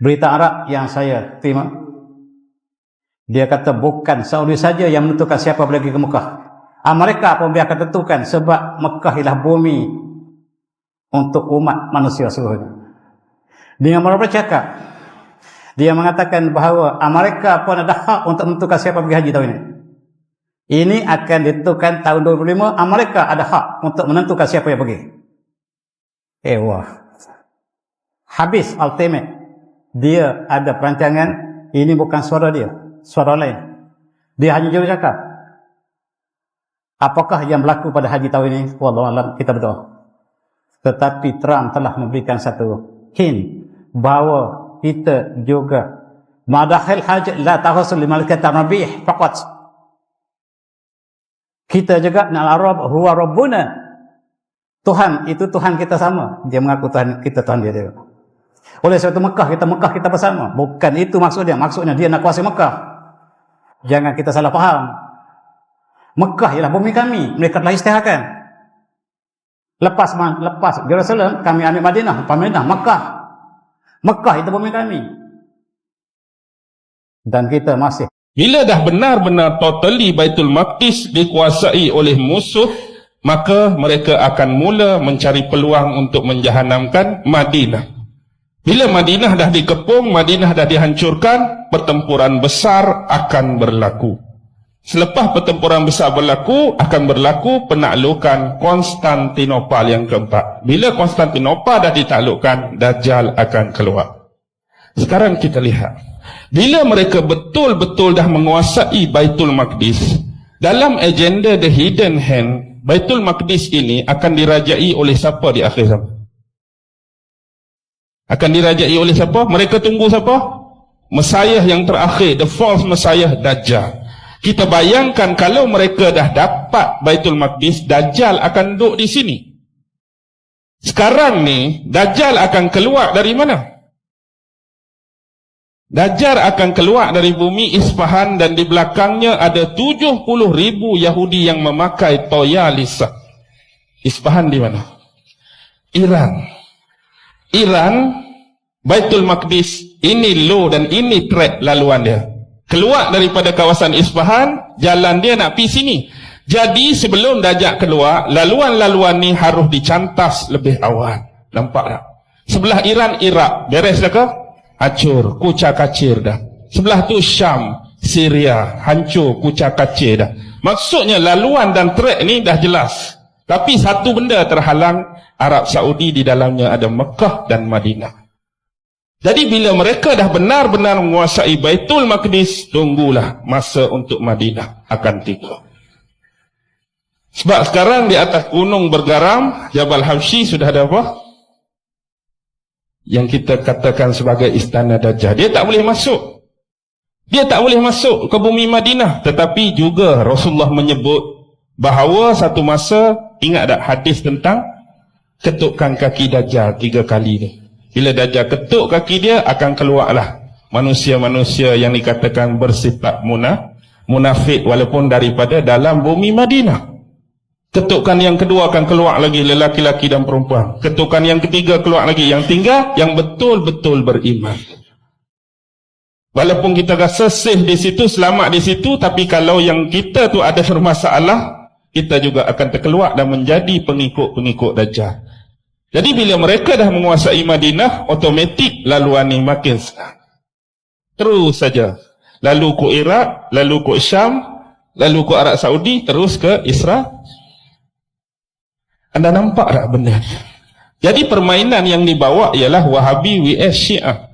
Berita Arab yang saya terima. Dia kata bukan Saudi saja yang menentukan siapa boleh pergi ke Mekah. Amerika pun dia akan tentukan sebab Mekah ialah bumi untuk umat manusia seluruhnya. Dengan mereka cakap, dia mengatakan bahawa Amerika pun ada hak untuk menentukan siapa pergi haji tahun ini. Ini akan ditentukan tahun 2005, Amerika ada hak untuk menentukan siapa yang pergi. Eh wah. Habis ultimate. Dia ada perancangan, ini bukan suara dia, suara lain. Dia hanya jauh cakap. Apakah yang berlaku pada haji tahun ini? Wallahualam kita berdoa. Tetapi Trump telah memberikan satu hint bahawa kita juga madahil hajat la tahasul lima kata nabih faqat kita juga nak arab huwa rabbuna Tuhan itu Tuhan kita sama dia mengaku Tuhan kita Tuhan dia dia oleh sebab itu Mekah kita Mekah kita bersama. Bukan itu maksudnya. Maksudnya dia nak kuasai Mekah. Jangan kita salah faham. Mekah ialah bumi kami. Mereka telah istiharkan lepas lepas Jerusalem kami ambil Madinah. Madinah Mekah. Mekah itu bumi kami. Dan kita masih bila dah benar-benar totally Baitul Maqdis dikuasai oleh musuh, maka mereka akan mula mencari peluang untuk menjahanamkan Madinah. Bila Madinah dah dikepung, Madinah dah dihancurkan, pertempuran besar akan berlaku. Selepas pertempuran besar berlaku, akan berlaku penaklukan Konstantinopel yang keempat. Bila Konstantinopel dah ditaklukkan, Dajjal akan keluar. Sekarang kita lihat. Bila mereka betul-betul dah menguasai Baitul Maqdis, dalam agenda The Hidden Hand, Baitul Maqdis ini akan dirajai oleh siapa di akhir zaman? Akan dirajai oleh siapa? Mereka tunggu siapa? Messiah yang terakhir, the false Messiah, Dajjal. Kita bayangkan kalau mereka dah dapat Baitul Maqdis, Dajjal akan duduk di sini. Sekarang ni, Dajjal akan keluar dari mana? Dajjal akan keluar dari bumi Isfahan dan di belakangnya ada 70 ribu Yahudi yang memakai toya lisa. Isfahan di mana? Iran. Iran, Baitul Maqdis, ini low dan ini track laluan dia. Keluar daripada kawasan Isfahan, jalan dia nak pergi sini. Jadi sebelum Dajjal keluar, laluan-laluan ni harus dicantas lebih awal. Nampak tak? Sebelah Iran, Iraq. Beres dah ke? hancur, kucak kacir dah. Sebelah tu Syam, Syria, hancur, kucak kacir dah. Maksudnya laluan dan trek ni dah jelas. Tapi satu benda terhalang, Arab Saudi di dalamnya ada Mekah dan Madinah. Jadi bila mereka dah benar-benar menguasai Baitul Maqdis, tunggulah masa untuk Madinah akan tiba. Sebab sekarang di atas gunung bergaram, Jabal Habsyi sudah ada apa? yang kita katakan sebagai istana Dajjal. Dia tak boleh masuk. Dia tak boleh masuk ke bumi Madinah. Tetapi juga Rasulullah menyebut bahawa satu masa, ingat tak hadis tentang ketukkan kaki Dajjal tiga kali ni. Bila Dajjal ketuk kaki dia, akan keluarlah manusia-manusia yang dikatakan bersifat munaf, munafik walaupun daripada dalam bumi Madinah. Ketukan yang kedua akan keluar lagi lelaki-lelaki dan perempuan. Ketukan yang ketiga keluar lagi. Yang tinggal yang betul-betul beriman. Walaupun kita rasa safe di situ, selamat di situ, tapi kalau yang kita tu ada bermasalah, kita juga akan terkeluar dan menjadi pengikut-pengikut Dajjal. Jadi bila mereka dah menguasai Madinah, otomatik laluan ini makin senang. Terus saja. Lalu ke Iraq, lalu ke Syam, lalu ke Arab Saudi, terus ke Israel. Anda nampak tak benda ni? Jadi permainan yang dibawa ialah Wahabi vs Syiah.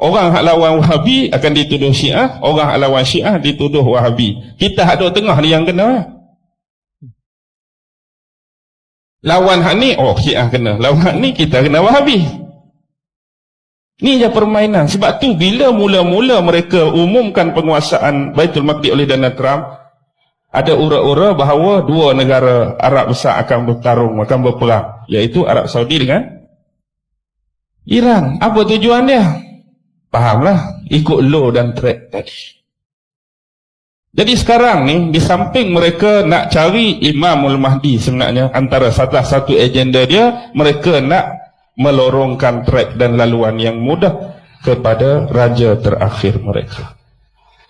Orang hak lawan Wahabi akan dituduh Syiah, orang hak lawan Syiah dituduh Wahabi. Kita duduk tengah ni yang kena. Lawan hak ni, oh Syiah kena. Lawan hak ni, kita kena Wahabi. Ni je permainan. Sebab tu bila mula-mula mereka umumkan penguasaan Baitul Maqdis oleh Donald Trump, ada ura-ura bahawa dua negara Arab besar akan bertarung, akan berperang, iaitu Arab Saudi dengan Iran. Apa tujuan dia? Fahamlah, ikut law dan track tadi. Jadi sekarang ni, di samping mereka nak cari Imamul Mahdi sebenarnya, antara salah satu agenda dia, mereka nak melorongkan track dan laluan yang mudah. kepada raja terakhir mereka.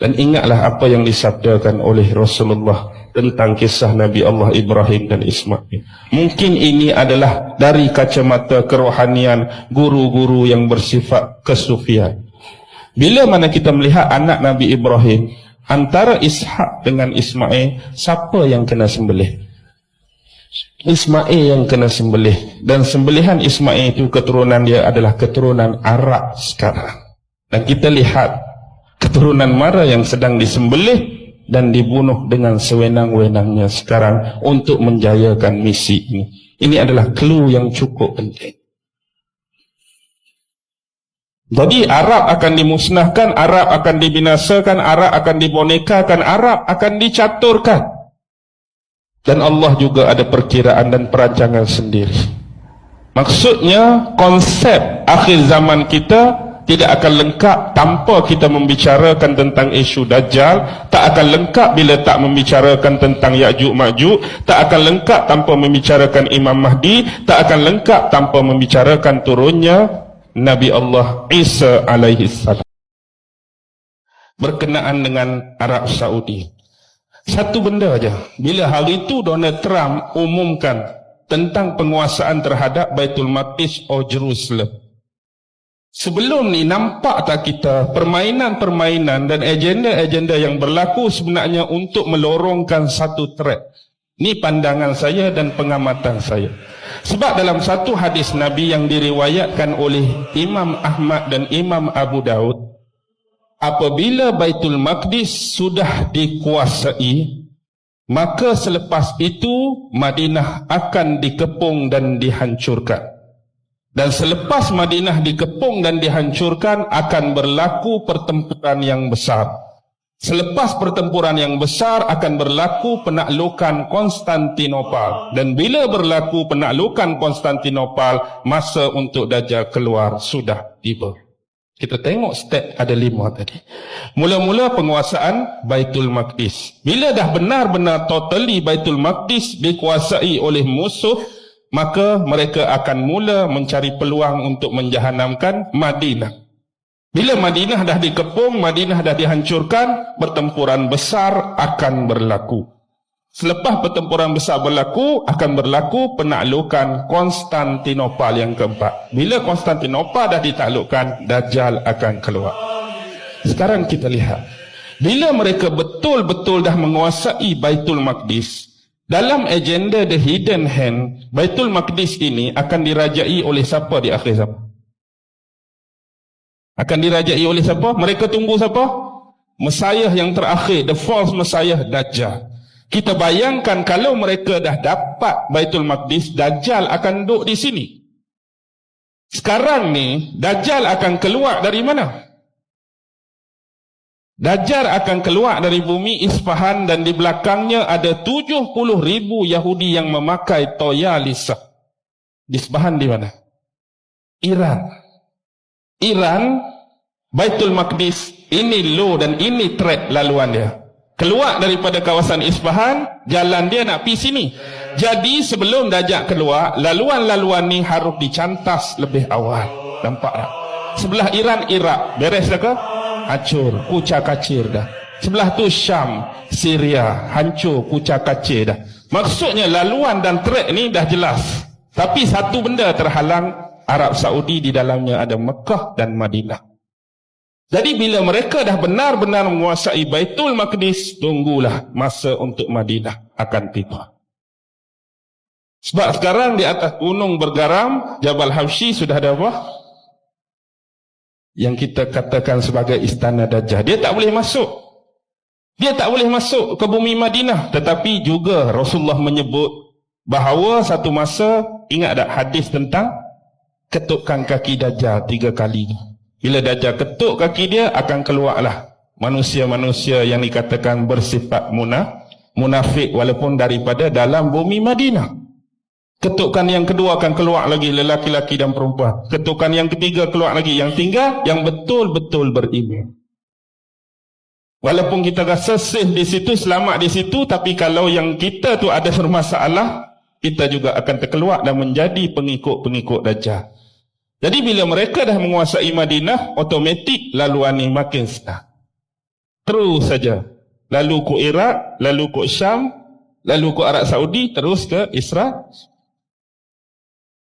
Dan ingatlah apa yang disabdakan oleh Rasulullah tentang kisah Nabi Allah Ibrahim dan Ismail. Mungkin ini adalah dari kacamata kerohanian guru-guru yang bersifat kesufian. Bila mana kita melihat anak Nabi Ibrahim, antara Ishak dengan Ismail, siapa yang kena sembelih? Ismail yang kena sembelih. Dan sembelihan Ismail itu keturunan dia adalah keturunan Arab sekarang. Dan kita lihat keturunan mana yang sedang disembelih dan dibunuh dengan sewenang-wenangnya sekarang untuk menjayakan misi ini. Ini adalah clue yang cukup penting. Jadi Arab akan dimusnahkan, Arab akan dibinasakan, Arab akan dibonekakan, Arab akan dicaturkan. Dan Allah juga ada perkiraan dan perancangan sendiri. Maksudnya konsep akhir zaman kita tidak akan lengkap tanpa kita membicarakan tentang isu Dajjal tak akan lengkap bila tak membicarakan tentang Ya'juj Ma'juj tak akan lengkap tanpa membicarakan Imam Mahdi tak akan lengkap tanpa membicarakan turunnya Nabi Allah Isa alaihi salam berkenaan dengan Arab Saudi satu benda aja bila hari itu Donald Trump umumkan tentang penguasaan terhadap Baitul Maqdis atau Jerusalem Sebelum ni nampak tak kita permainan-permainan dan agenda-agenda yang berlaku sebenarnya untuk melorongkan satu track. Ni pandangan saya dan pengamatan saya. Sebab dalam satu hadis Nabi yang diriwayatkan oleh Imam Ahmad dan Imam Abu Daud, apabila Baitul Maqdis sudah dikuasai, maka selepas itu Madinah akan dikepung dan dihancurkan. Dan selepas Madinah dikepung dan dihancurkan akan berlaku pertempuran yang besar. Selepas pertempuran yang besar akan berlaku penaklukan Konstantinopel. Dan bila berlaku penaklukan Konstantinopel, masa untuk Dajjal keluar sudah tiba. Kita tengok step ada lima tadi. Mula-mula penguasaan Baitul Maqdis. Bila dah benar-benar totally Baitul Maqdis dikuasai oleh musuh, maka mereka akan mula mencari peluang untuk menjahanamkan Madinah. Bila Madinah dah dikepung, Madinah dah dihancurkan, pertempuran besar akan berlaku. Selepas pertempuran besar berlaku, akan berlaku penaklukan Konstantinopel yang keempat. Bila Konstantinopel dah ditaklukkan, Dajjal akan keluar. Sekarang kita lihat. Bila mereka betul-betul dah menguasai Baitul Maqdis, dalam agenda The Hidden Hand, Baitul Maqdis ini akan dirajai oleh siapa di akhir zaman? Akan dirajai oleh siapa? Mereka tunggu siapa? Messiah yang terakhir, the false Messiah, Dajjal. Kita bayangkan kalau mereka dah dapat Baitul Maqdis, Dajjal akan duduk di sini. Sekarang ni, Dajjal akan keluar dari mana? Dajjal akan keluar dari bumi Isfahan dan di belakangnya ada 70 ribu Yahudi yang memakai toya lisa. Isfahan di mana? Iran. Iran, Baitul Maqdis, ini low dan ini threat laluan dia. Keluar daripada kawasan Isfahan, jalan dia nak pergi sini. Jadi sebelum Dajjal keluar, laluan-laluan ni harus dicantas lebih awal. Nampak tak? Sebelah Iran, Iraq. Beres tak ke? hancur, kucak kacir dah. Sebelah tu Syam, Syria, hancur, kucak kacir dah. Maksudnya laluan dan trek ni dah jelas. Tapi satu benda terhalang, Arab Saudi di dalamnya ada Mekah dan Madinah. Jadi bila mereka dah benar-benar menguasai Baitul Maqdis, tunggulah masa untuk Madinah akan tiba. Sebab sekarang di atas gunung bergaram, Jabal Habsyi sudah ada apa? yang kita katakan sebagai istana Dajjal. Dia tak boleh masuk. Dia tak boleh masuk ke bumi Madinah. Tetapi juga Rasulullah menyebut bahawa satu masa, ingat tak hadis tentang ketukkan kaki Dajjal tiga kali. Bila Dajjal ketuk kaki dia, akan keluarlah manusia-manusia yang dikatakan bersifat munaf, munafik walaupun daripada dalam bumi Madinah. Ketukan yang kedua akan keluar lagi lelaki-lelaki dan perempuan. Ketukan yang ketiga keluar lagi. Yang tinggal yang betul-betul beriman. Walaupun kita rasa safe di situ, selamat di situ. Tapi kalau yang kita tu ada bermasalah, kita juga akan terkeluar dan menjadi pengikut-pengikut Dajjal. Jadi bila mereka dah menguasai Madinah, otomatik laluan ni makin senang. Terus saja. Lalu ke Iraq, lalu ke Syam, lalu ke Arab Saudi, terus ke Israel.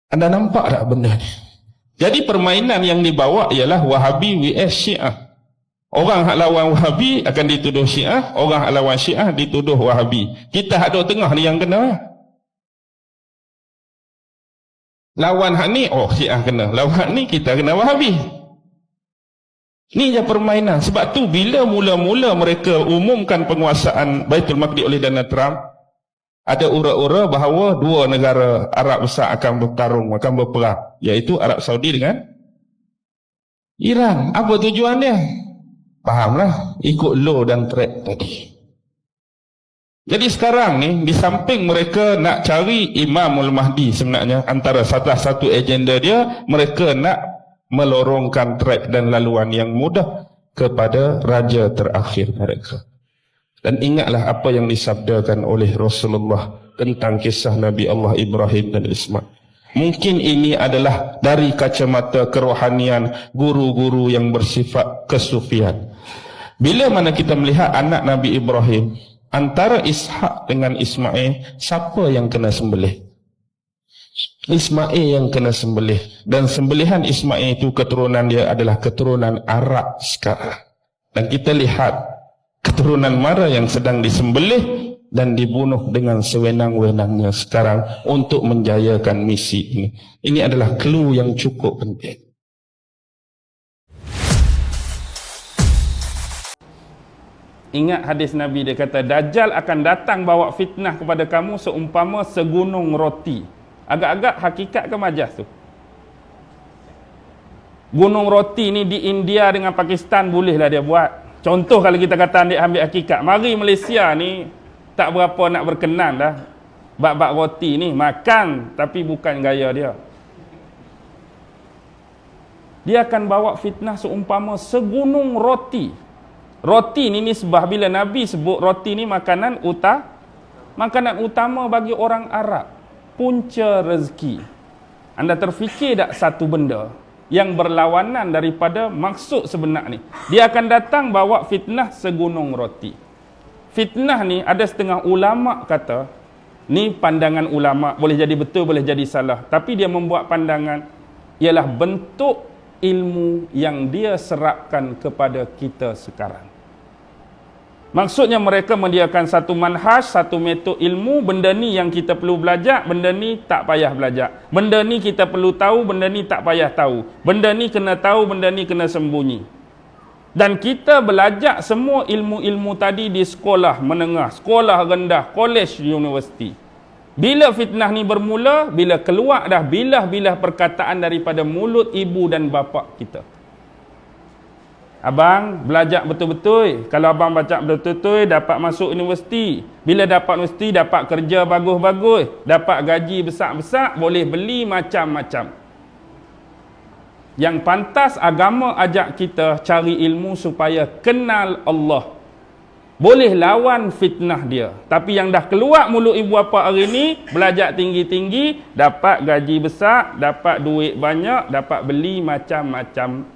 Anda nampak tak benda ni? Jadi permainan yang dibawa ialah Wahabi vs Syiah. Orang hak lawan Wahabi akan dituduh Syiah, orang hak lawan Syiah dituduh Wahabi. Kita hak duduk tengah ni yang kena. Lawan hak ni, oh Syiah kena. Lawan hak ni, kita kena Wahabi. Ni je permainan. Sebab tu bila mula-mula mereka umumkan penguasaan Baitul Maqdis oleh Donald Trump, ada ura-ura bahawa dua negara Arab besar akan bertarung, akan berperang. Iaitu Arab Saudi dengan Iran. Apa tujuan dia? Fahamlah. Ikut law dan track tadi. Jadi sekarang ni di samping mereka nak cari Imamul Mahdi sebenarnya antara salah satu agenda dia mereka nak melorongkan trek dan laluan yang mudah kepada raja terakhir mereka. Dan ingatlah apa yang disabdakan oleh Rasulullah tentang kisah Nabi Allah Ibrahim dan Ismail. Mungkin ini adalah dari kacamata kerohanian guru-guru yang bersifat kesufian. Bila mana kita melihat anak Nabi Ibrahim antara Ishak dengan Ismail siapa yang kena sembelih? Ismail yang kena sembelih. Dan sembelihan Ismail itu keturunan dia adalah keturunan Arab sekarang. Dan kita lihat keturunan mana yang sedang disembelih dan dibunuh dengan sewenang-wenangnya sekarang untuk menjayakan misi ini. Ini adalah clue yang cukup penting Ingat hadis Nabi dia kata Dajjal akan datang bawa fitnah kepada kamu seumpama segunung roti. Agak-agak hakikat ke majas tu? Gunung roti ni di India dengan Pakistan bolehlah dia buat. Contoh kalau kita kata dia ambil hakikat. Mari Malaysia ni tak berapa nak berkenan dah. Bak-bak roti ni makan tapi bukan gaya dia. Dia akan bawa fitnah seumpama segunung roti. Roti ni nisbah bila Nabi sebut roti ni makanan uta makanan utama bagi orang Arab. Punca rezeki. Anda terfikir tak satu benda yang berlawanan daripada maksud sebenar ni. Dia akan datang bawa fitnah segunung roti. Fitnah ni ada setengah ulama kata ni pandangan ulama boleh jadi betul boleh jadi salah tapi dia membuat pandangan ialah bentuk ilmu yang dia serapkan kepada kita sekarang. Maksudnya mereka mendiakan satu manhaj, satu metod ilmu, benda ni yang kita perlu belajar, benda ni tak payah belajar. Benda ni kita perlu tahu, benda ni tak payah tahu. Benda ni kena tahu, benda ni kena sembunyi. Dan kita belajar semua ilmu-ilmu tadi di sekolah menengah, sekolah rendah, college, university. Bila fitnah ni bermula, bila keluar dah bilah-bilah perkataan daripada mulut ibu dan bapa kita. Abang belajar betul-betul. Kalau abang baca betul-betul, dapat masuk universiti. Bila dapat universiti, dapat kerja bagus-bagus. Dapat gaji besar-besar, boleh beli macam-macam. Yang pantas agama ajak kita cari ilmu supaya kenal Allah. Boleh lawan fitnah dia. Tapi yang dah keluar mulut ibu bapa hari ni, belajar tinggi-tinggi, dapat gaji besar, dapat duit banyak, dapat beli macam-macam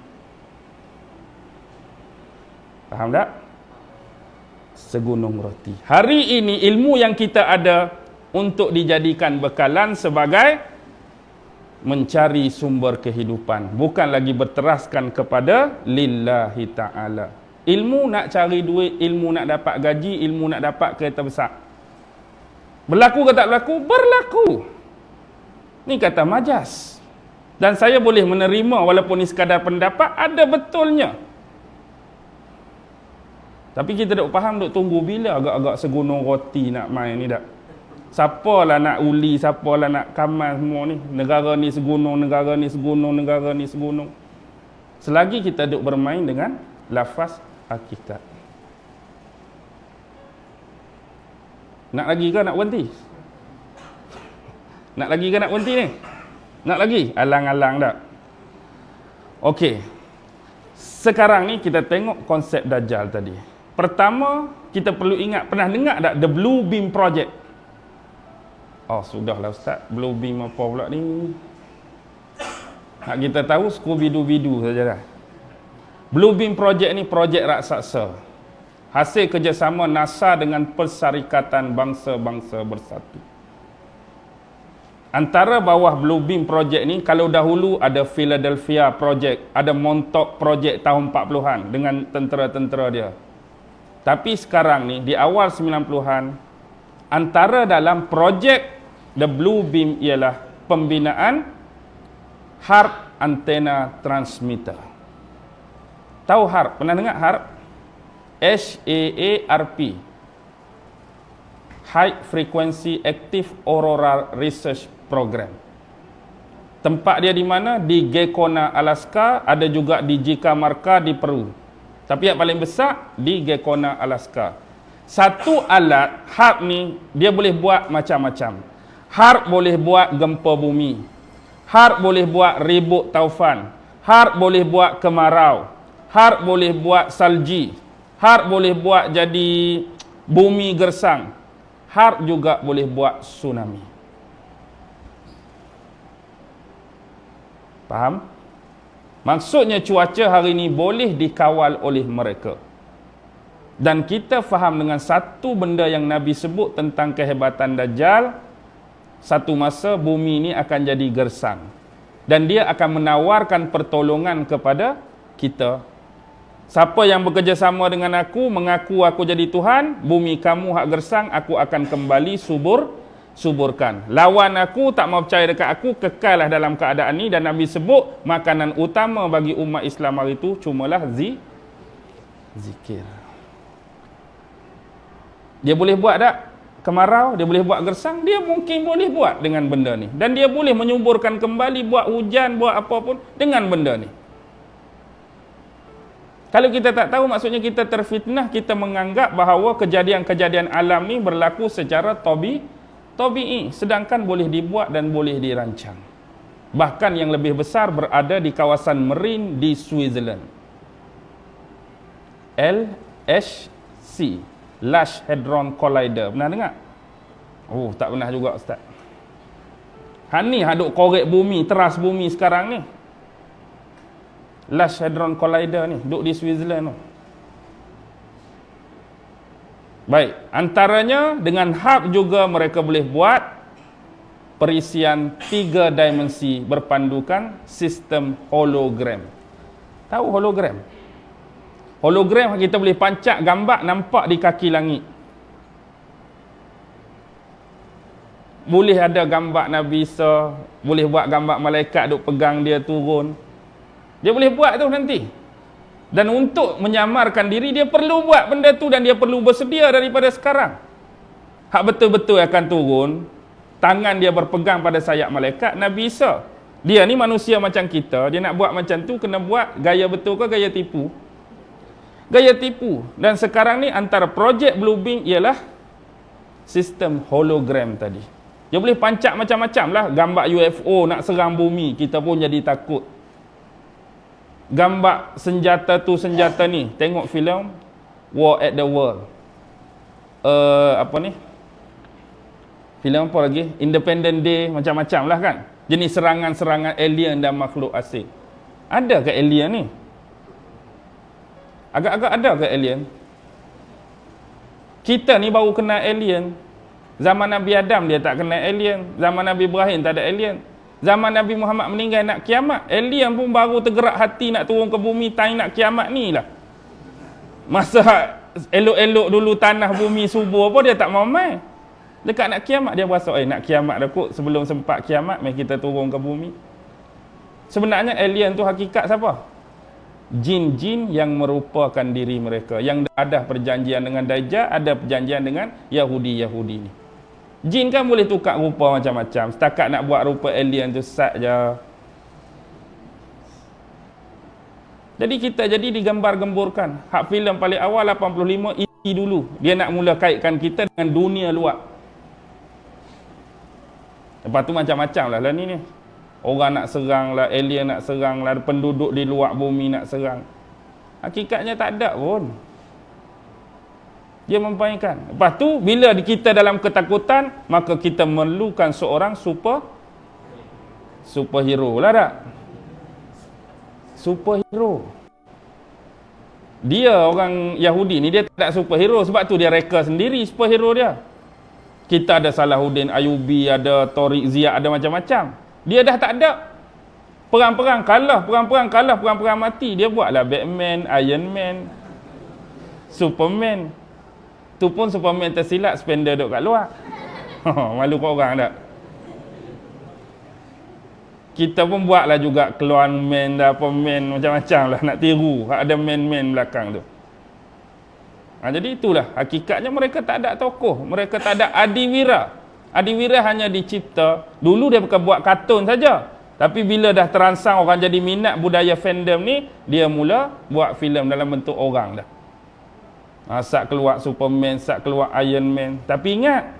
Faham tak? Segunung roti. Hari ini ilmu yang kita ada untuk dijadikan bekalan sebagai mencari sumber kehidupan. Bukan lagi berteraskan kepada lillahi ta'ala. Ilmu nak cari duit, ilmu nak dapat gaji, ilmu nak dapat kereta besar. Berlaku ke tak berlaku? Berlaku. Ni kata majas. Dan saya boleh menerima walaupun ni sekadar pendapat, ada betulnya. Tapi kita tak faham duk tunggu bila agak-agak segunung roti nak main ni tak. Siapa lah nak uli, siapa lah nak kamal semua ni. Negara ni segunung, negara ni segunung, negara ni segunung. Selagi kita duk bermain dengan lafaz hakikat. Nak lagi ke nak berhenti? Nak lagi ke nak berhenti ni? Nak lagi? Alang-alang tak? Okey. Sekarang ni kita tengok konsep Dajjal tadi. Pertama, kita perlu ingat, pernah dengar tak The Blue Beam Project? Oh, sudahlah Ustaz. Blue Beam apa pula ni? Hak kita tahu Scooby-Doo saja dah. Blue Beam Project ni projek raksasa. Hasil kerjasama NASA dengan Persyarikatan Bangsa-Bangsa Bersatu. Antara bawah Blue Beam Project ni, kalau dahulu ada Philadelphia Project, ada Montauk Project tahun 40-an dengan tentera-tentera dia. Tapi sekarang ni, di awal 90-an, antara dalam projek The Blue Beam ialah pembinaan HARP Antenna Transmitter. Tahu HARP? Pernah dengar HARP? H-A-A-R-P. High Frequency Active Aurora Research Program. Tempat dia di mana? Di Gekona, Alaska. Ada juga di Jikamarka di Peru. Tapi yang paling besar di Gekona, Alaska. Satu alat HARP ni dia boleh buat macam-macam. HARP boleh buat gempa bumi. HARP boleh buat ribut taufan. HARP boleh buat kemarau. HARP boleh buat salji. HARP boleh buat jadi bumi gersang. HARP juga boleh buat tsunami. Faham? Maksudnya cuaca hari ini boleh dikawal oleh mereka. Dan kita faham dengan satu benda yang Nabi sebut tentang kehebatan Dajjal, satu masa bumi ini akan jadi gersang. Dan dia akan menawarkan pertolongan kepada kita. Siapa yang bekerjasama dengan aku, mengaku aku jadi Tuhan, bumi kamu hak gersang, aku akan kembali subur, suburkan. Lawan aku, tak mau percaya dekat aku, kekallah dalam keadaan ini. Dan Nabi sebut, makanan utama bagi umat Islam hari itu, cumalah zi, zikir. Dia boleh buat tak? Kemarau, dia boleh buat gersang, dia mungkin boleh buat dengan benda ni. Dan dia boleh menyuburkan kembali, buat hujan, buat apa pun dengan benda ni. Kalau kita tak tahu, maksudnya kita terfitnah, kita menganggap bahawa kejadian-kejadian alam ni berlaku secara tobi, tobi'i. Sedangkan boleh dibuat dan boleh dirancang. Bahkan yang lebih besar berada di kawasan marine di Switzerland. LHC. Large Hadron Collider. Pernah dengar? Oh, tak pernah juga Ustaz. Ha ni haduk korek bumi, teras bumi sekarang ni. Large Hadron Collider ni, duduk di Switzerland tu. Baik, antaranya dengan HARP juga mereka boleh buat perisian tiga dimensi berpandukan sistem hologram. Tahu hologram? Hologram kita boleh pancak gambar nampak di kaki langit. Boleh ada gambar Nabi Isa, boleh buat gambar malaikat duk pegang dia turun. Dia boleh buat tu nanti. Dan untuk menyamarkan diri dia perlu buat benda tu dan dia perlu bersedia daripada sekarang. Hak betul-betul akan turun, tangan dia berpegang pada sayap malaikat Nabi Isa. Dia ni manusia macam kita, dia nak buat macam tu kena buat gaya betul ke gaya tipu? gaya tipu. Dan sekarang ni antara projek Bluebeam ialah sistem hologram tadi. Dia boleh pancak macam-macam lah. Gambar UFO nak serang bumi, kita pun jadi takut. Gambar senjata tu senjata ni. Tengok filem War at the World. Uh, apa ni? Filem apa lagi? Independent Day, macam-macam lah kan. Jenis serangan-serangan alien dan makhluk asing. Ada ke alien ni? Agak-agak ada ke alien? Kita ni baru kenal alien. Zaman Nabi Adam dia tak kenal alien. Zaman Nabi Ibrahim tak ada alien. Zaman Nabi Muhammad meninggal nak kiamat. Alien pun baru tergerak hati nak turun ke bumi time nak kiamat ni lah. Masa elok-elok dulu tanah bumi subur apa dia tak mau main. Dekat nak kiamat dia berasa eh nak kiamat dah kot sebelum sempat kiamat mai kita turun ke bumi. Sebenarnya alien tu hakikat siapa? jin-jin yang merupakan diri mereka yang ada perjanjian dengan Dajjal ada perjanjian dengan Yahudi-Yahudi ni jin kan boleh tukar rupa macam-macam. Setakat nak buat rupa alien tu sat je. Jadi kita jadi digambar-gemburkan hak filem paling awal 85 isi dulu. Dia nak mula kaitkan kita dengan dunia luar. Lepas tu macam-macam lah lah ni ni. Orang nak serang lah, alien nak serang lah, penduduk di luar bumi nak serang. Hakikatnya tak ada pun. Dia mempainkan. Lepas tu, bila kita dalam ketakutan, maka kita memerlukan seorang super superhero lah tak? superhero. Dia orang Yahudi ni dia tak superhero sebab tu dia reka sendiri superhero dia. Kita ada Salahuddin Ayubi, ada Tariq Ziyad, ada macam-macam. Dia dah tak ada. Perang-perang kalah, perang-perang kalah, perang-perang mati. Dia buatlah Batman, Iron Man, Superman. Tu pun Superman tersilap spender duduk kat luar. Malu kau orang tak? Kita pun buatlah juga keluar man dah apa man macam-macam lah nak tiru. Ada man-man belakang tu. Ha, jadi itulah hakikatnya mereka tak ada tokoh. Mereka tak ada adiwira. Adiwira hanya dicipta. Dulu dia bukan buat kartun saja. Tapi bila dah terangsang orang jadi minat budaya fandom ni, dia mula buat filem dalam bentuk orang dah. Ha, sak keluar Superman, sak keluar Iron Man. Tapi ingat,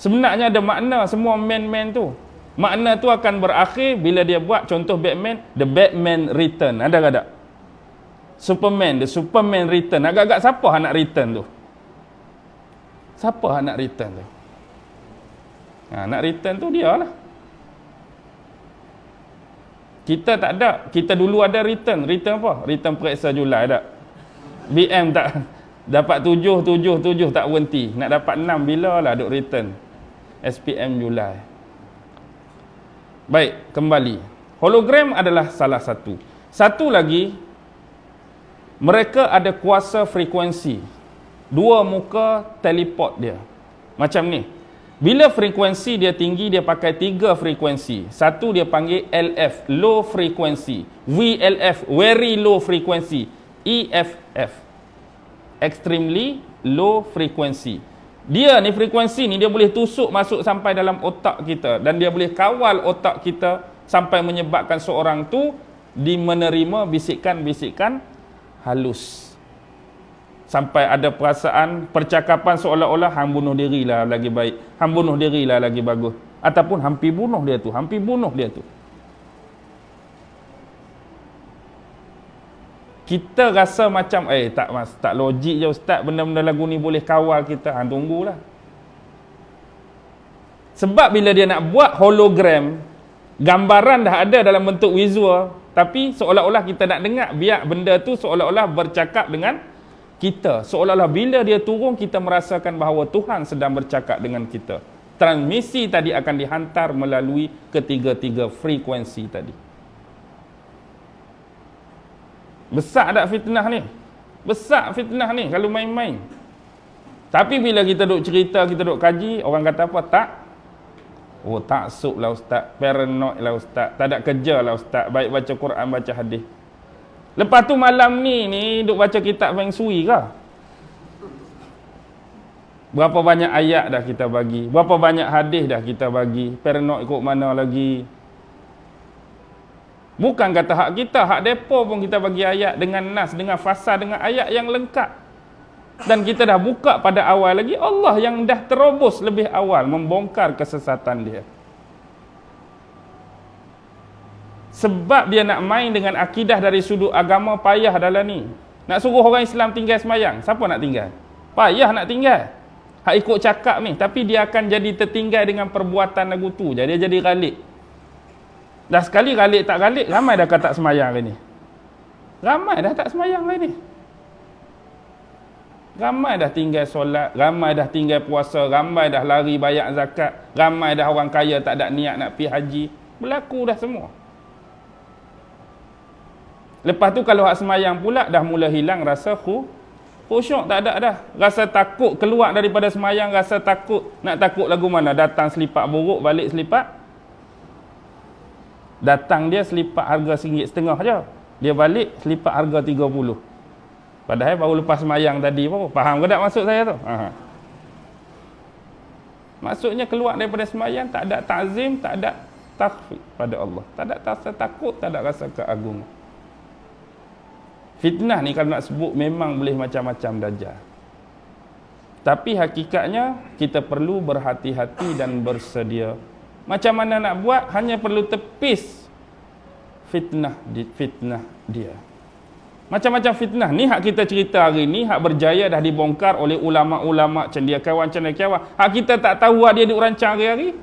sebenarnya ada makna semua man-man tu. Makna tu akan berakhir bila dia buat contoh Batman, The Batman Return. Ada ke tak? Superman, The Superman Return. Agak-agak siapa nak return tu? Siapa nak return tu? Ha, nak return tu dia lah. Kita tak ada. Kita dulu ada return. Return apa? Return periksa Julai tak? BM tak dapat tujuh, tujuh, tujuh tak berhenti. Nak dapat enam bila lah duk return. SPM Julai. Baik, kembali. Hologram adalah salah satu. Satu lagi, mereka ada kuasa frekuensi. Dua muka teleport dia. Macam ni. Bila frekuensi dia tinggi, dia pakai tiga frekuensi. Satu dia panggil LF, low frequency. VLF, very low frequency. EFF, extremely low frequency. Dia ni frekuensi ni dia boleh tusuk masuk sampai dalam otak kita dan dia boleh kawal otak kita sampai menyebabkan seorang tu di menerima bisikan-bisikan halus. Sampai ada perasaan percakapan seolah-olah hang bunuh dirilah lagi baik, hang bunuh dirilah lagi bagus ataupun hampir bunuh dia tu, hampir bunuh dia tu. Kita rasa macam eh tak mas tak logik je ustaz. Benda-benda lagu ni boleh kawal kita. Ha tunggulah. Sebab bila dia nak buat hologram gambaran dah ada dalam bentuk visual tapi seolah-olah kita nak dengar biar benda tu seolah-olah bercakap dengan kita. Seolah-olah bila dia turun kita merasakan bahawa Tuhan sedang bercakap dengan kita. Transmisi tadi akan dihantar melalui ketiga-tiga frekuensi tadi Besar tak fitnah ni? Besar fitnah ni kalau main-main. Tapi bila kita duk cerita, kita duk kaji, orang kata apa? Tak. Oh tak suk lah ustaz. Paranoid lah ustaz. Tak ada kerja lah ustaz. Baik baca Quran, baca hadis. Lepas tu malam ni, ni duk baca kitab Feng Shui ke? Berapa banyak ayat dah kita bagi? Berapa banyak hadis dah kita bagi? Paranoid ikut mana lagi? Bukan kata hak kita, hak depo pun kita bagi ayat dengan nas, dengan fasa, dengan ayat yang lengkap. Dan kita dah buka pada awal lagi, Allah yang dah terobos lebih awal membongkar kesesatan dia. Sebab dia nak main dengan akidah dari sudut agama payah dalam ni. Nak suruh orang Islam tinggal semayang, siapa nak tinggal? Payah nak tinggal. Hak ikut cakap ni, tapi dia akan jadi tertinggal dengan perbuatan lagu tu. Jadi dia jadi galik. Dah sekali galik tak galik, ramai dah kata semayang hari ni. Ramai dah tak semayang hari ni. Ramai dah tinggal solat, ramai dah tinggal puasa, ramai dah lari bayar zakat, ramai dah orang kaya tak ada niat nak pergi haji. Berlaku dah semua. Lepas tu kalau hak semayang pula dah mula hilang rasa khu, khusyuk tak ada dah. Rasa takut keluar daripada semayang, rasa takut. Nak takut lagu mana? Datang selipak buruk, balik selipak Datang dia selipak harga RM1.5 je. Dia balik selipak harga RM30. Padahal baru lepas semayang tadi apa? Faham ke tak maksud saya tu? Ha. Maksudnya keluar daripada semayang tak ada takzim, tak ada takfir pada Allah. Tak ada rasa takut, tak ada rasa keagungan. Fitnah ni kalau nak sebut memang boleh macam-macam dajjal. Tapi hakikatnya kita perlu berhati-hati dan bersedia macam mana nak buat hanya perlu tepis fitnah di fitnah dia. Macam-macam fitnah ni hak kita cerita hari ni hak berjaya dah dibongkar oleh ulama-ulama cendekiawan-cendekiawan. Hak kita tak tahu hak dia dirancang hari-hari.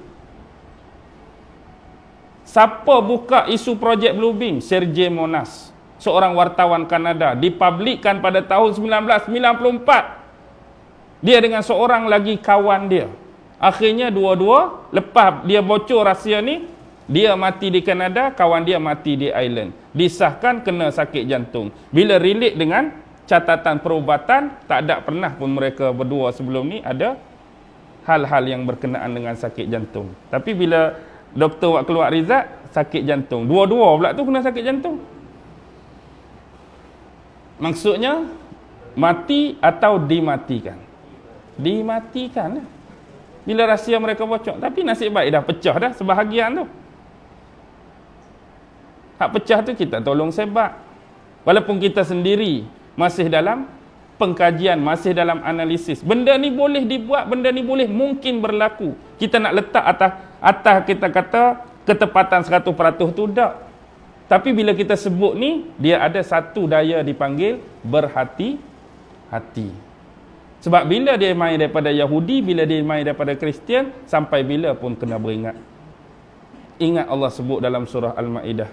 Siapa buka isu projek Bluebeam? Sergey Monas. seorang wartawan Kanada dipublikkan pada tahun 1994 dia dengan seorang lagi kawan dia akhirnya dua-dua lepas dia bocor rahsia ni dia mati di Kanada kawan dia mati di Ireland. Disahkan kena sakit jantung. Bila relate dengan catatan perubatan tak ada pernah pun mereka berdua sebelum ni ada hal-hal yang berkenaan dengan sakit jantung. Tapi bila doktor buat keluar result sakit jantung. Dua-dua pula tu kena sakit jantung. Maksudnya mati atau dimatikan? Dimatikan lah. Bila rahsia mereka bocor tapi nasib baik dah pecah dah sebahagian tu. Hak pecah tu kita tolong sebab walaupun kita sendiri masih dalam pengkajian masih dalam analisis. Benda ni boleh dibuat benda ni boleh mungkin berlaku. Kita nak letak atas atas kita kata ketepatan 100% tu tak. Tapi bila kita sebut ni dia ada satu daya dipanggil berhati-hati sebab bila dia main daripada Yahudi bila dia main daripada Kristian sampai bila pun kena beringat. Ingat Allah sebut dalam surah Al-Maidah.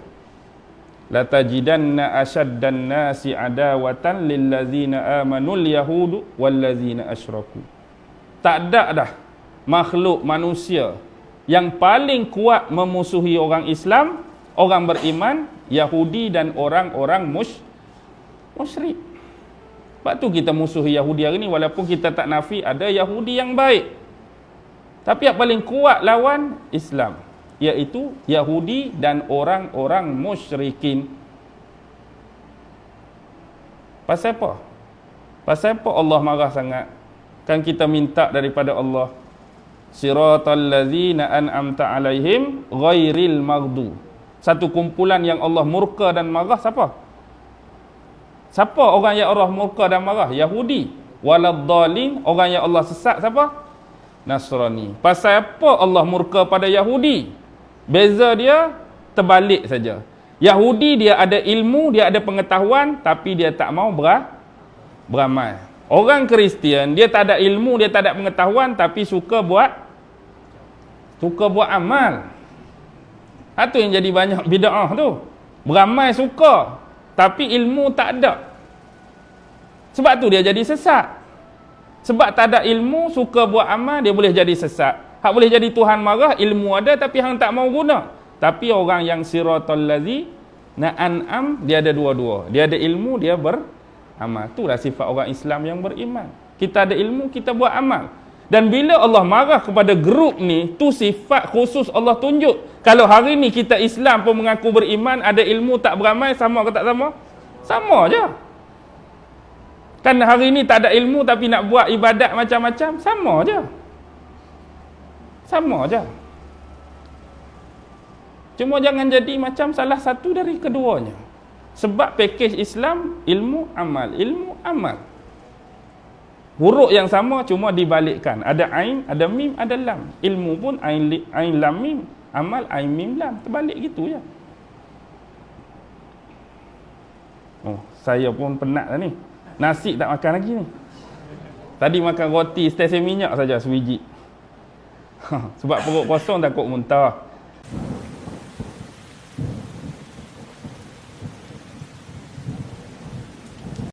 La tajidanna ashaddan nasi adawatan lil ladzina amanul yahudu wal ladzina asyraku tak ada dah makhluk manusia yang paling kuat memusuhi orang Islam orang beriman Yahudi dan orang-orang musyrik sebab tu kita musuhi Yahudi hari ni walaupun kita tak nafi ada Yahudi yang baik tapi yang paling kuat lawan Islam iaitu Yahudi dan orang-orang musyrikin. Pasal apa? Pasal apa Allah marah sangat? Kan kita minta daripada Allah Siratal ladzina an'amta alaihim ghairil maghdu. Satu kumpulan yang Allah murka dan marah siapa? Siapa orang yang Allah murka dan marah? Yahudi. Waladdallin, orang yang Allah sesat siapa? Nasrani. Pasal apa Allah murka pada Yahudi? Beza dia terbalik saja. Yahudi dia ada ilmu, dia ada pengetahuan tapi dia tak mau ber beramal. Orang Kristian dia tak ada ilmu, dia tak ada pengetahuan tapi suka buat suka buat amal. Itu yang jadi banyak bid'ah tu. Beramal suka tapi ilmu tak ada. Sebab tu dia jadi sesat. Sebab tak ada ilmu, suka buat amal, dia boleh jadi sesat. Hak boleh jadi Tuhan marah, ilmu ada tapi hang tak mau guna. Tapi orang yang siratal ladzi na an'am dia ada dua-dua. Dia ada ilmu, dia beramal. Itulah sifat orang Islam yang beriman. Kita ada ilmu, kita buat amal. Dan bila Allah marah kepada grup ni, tu sifat khusus Allah tunjuk. Kalau hari ni kita Islam pun mengaku beriman, ada ilmu tak beramal, sama ke tak sama? Sama je. Kan hari ni tak ada ilmu tapi nak buat ibadat macam-macam, sama je. Sama je. Cuma jangan jadi macam salah satu dari keduanya. Sebab pakej Islam, ilmu, amal. Ilmu, amal. Huruf yang sama cuma dibalikkan. Ada ain, ada mim, ada lam. Ilmu pun ain, ain lam mim. Amal ain mim lam. Terbalik gitu ya. Oh, saya pun penat dah ni. Nasi tak makan lagi ni. Tadi makan roti stesen minyak saja sebiji. Sebab perut kosong takut muntah.